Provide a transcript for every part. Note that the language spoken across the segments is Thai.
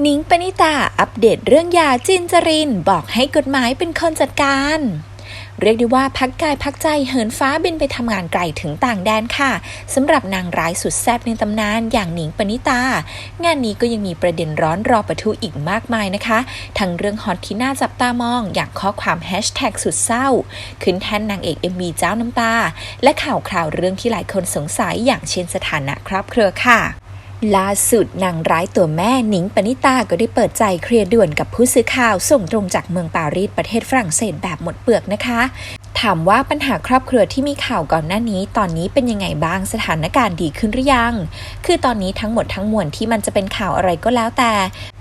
หนิงปณิตาอัปเดตเรื่องยาจินจริน บอกให้กฎหมายเป็นคนจัดการ เรียกได้ว่าพักกายพักใจเหินฟ้าบินไปทำงานไกลถึงต่างแดนค่ะสำหรับนางร้ายสุดแซ่บในตำนานอย่างหนิงปณิตา งานนี้ก็ยังมีประเด็นร้อนรอประทุอีกมากมายนะคะ ทั้งเรื่องฮอตที่น่าจับตามองอย่างข้อความแฮชแท็กสุดเศร้า ขึ้นแท่นนางเอก MV เจ้าน้ำตา และข่าวคราวเรื่องที่หลายคนสงสัยอย่างเช่นสถานะครอบครัวค่ะ ล่าสุดนางร้ายตัวแม่หนิงปณิตาก็ได้เปิดใจเคลียร์ด่วนกับผู้สื่อข่าวส่งตรงจากเมืองปารีสประเทศฝรั่งเศสแบบหมดเปลือกนะคะ ถามว่าปัญหาครอบครัวที่มีข่าวก่อนหน้านี้ ตอนนี้เป็นยังไงบ้างสถานการณ์ดีขึ้นหรือยัง คือตอนนี้ทั้งหมดทั้งมวลที่มันจะเป็นข่าวอะไรก็แล้วแต่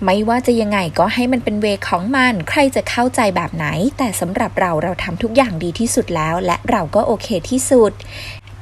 ไม่ว่าจะยังไงก็ให้มันเป็นเวของมัน ใครจะเข้าใจแบบไหน แต่สำหรับเราเราทำทุกอย่างดีที่สุดแล้ว และเราก็โอเคที่สุด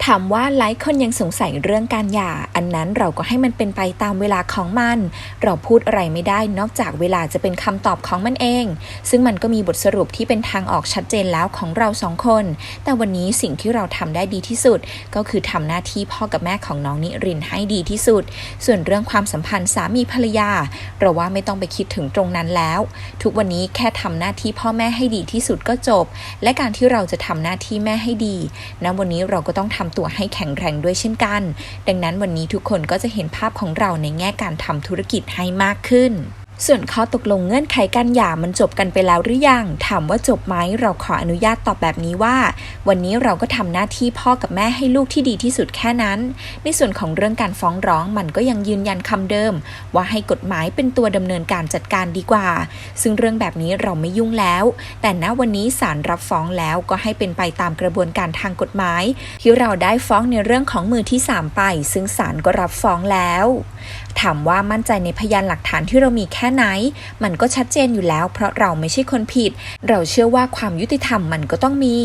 ถามว่าหลายคนยังสงสัยเรื่องการหย่า อันนั้นเราก็ให้มันเป็นไปตามเวลาของมัน เราพูดอะไรไม่ได้นอกจากเวลาจะเป็นคำตอบของมันเอง ซึ่งมันก็มีบทสรุปที่เป็นทางออกชัดเจนแล้วของเราสองคน แต่วันนี้สิ่งที่เราทำได้ดีที่สุด ก็คือทำหน้าที่พ่อกับแม่ของน้องนิรินให้ดีที่สุด ส่วนเรื่องความสัมพันธ์สามีภรรยา เราว่าไม่ต้องไปคิดถึงตรงนั้นแล้ว ทุกวันนี้แค่ทำหน้าที่พ่อแม่ให้ดีที่สุดก็จบ และการที่เราจะทำหน้าที่แม่ให้ดีณวันนี้เราก็ต้องทำตัวให้แข็งแรงด้วยเช่นกัน ดังนั้นวันนี้ทุกคนก็จะเห็นภาพของเราในแง่การทำธุรกิจให้มากขึ้น ส่วนข้อตกลงเงื่อนไขการหย่ามันจบกันไปแล้วหรือยัง ถามว่าจบไหมเราขออนุญาตตอบแบบนี้ว่า วันนี้เราก็ทำหน้าที่พ่อกับแม่ให้ลูกที่ดีที่สุดแค่นั้น ในส่วนของเรื่องการฟ้องร้องมันก็ยังยืนยันคำเดิม ว่าให้กฎหมายเป็นตัวดำเนินการจัดการดีกว่า ซึ่งเรื่องแบบนี้เราไม่ยุ่งแล้ว แต่ณวันนี้ศาลรับฟ้องแล้วก็ให้เป็นไปตามกระบวนการทางกฎหมายที่เราได้ฟ้องในเรื่องของมือที่ 3 ไป ซึ่งศาลก็รับฟ้องแล้ว ถามว่ามั่นใจในพยานหลักฐานที่เรามีแค่ไหน มันก็ชัดเจนอยู่แล้ว เพราะเราไม่ใช่คนผิด เราเชื่อว่าความยุติธรรมมันก็ต้องมี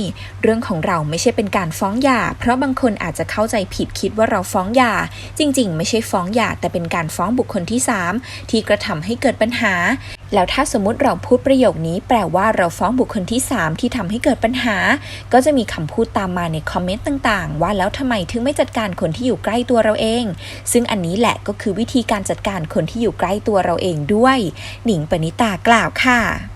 เรื่องของเราไม่ใช่เป็นการฟ้องหย่า เพราะบางคนอาจจะเข้าใจผิดคิดว่าเราฟ้องหย่า จริง ๆ ไม่ใช่ฟ้องหย่าแต่เป็นการฟ้องบุคคลที่ 3 ที่กระทำให้เกิดปัญหาแล้วถ้าสมมติเราพูดประโยคนี้แปลว่าเราฟ้องบุคคลที่ 3 ที่ทำให้เกิดปัญหา ก็จะมีคำพูดตามมาในคอมเมนต์ต่างๆ ว่าแล้วทำไมถึงไม่จัดการคนที่อยู่ใกล้ตัวเราเอง ซึ่งอันนี้แหละก็คือวิธีการจัดการคนที่อยู่ใกล้ตัวเราเองด้วย หนิงปณิตากล่าวค่ะ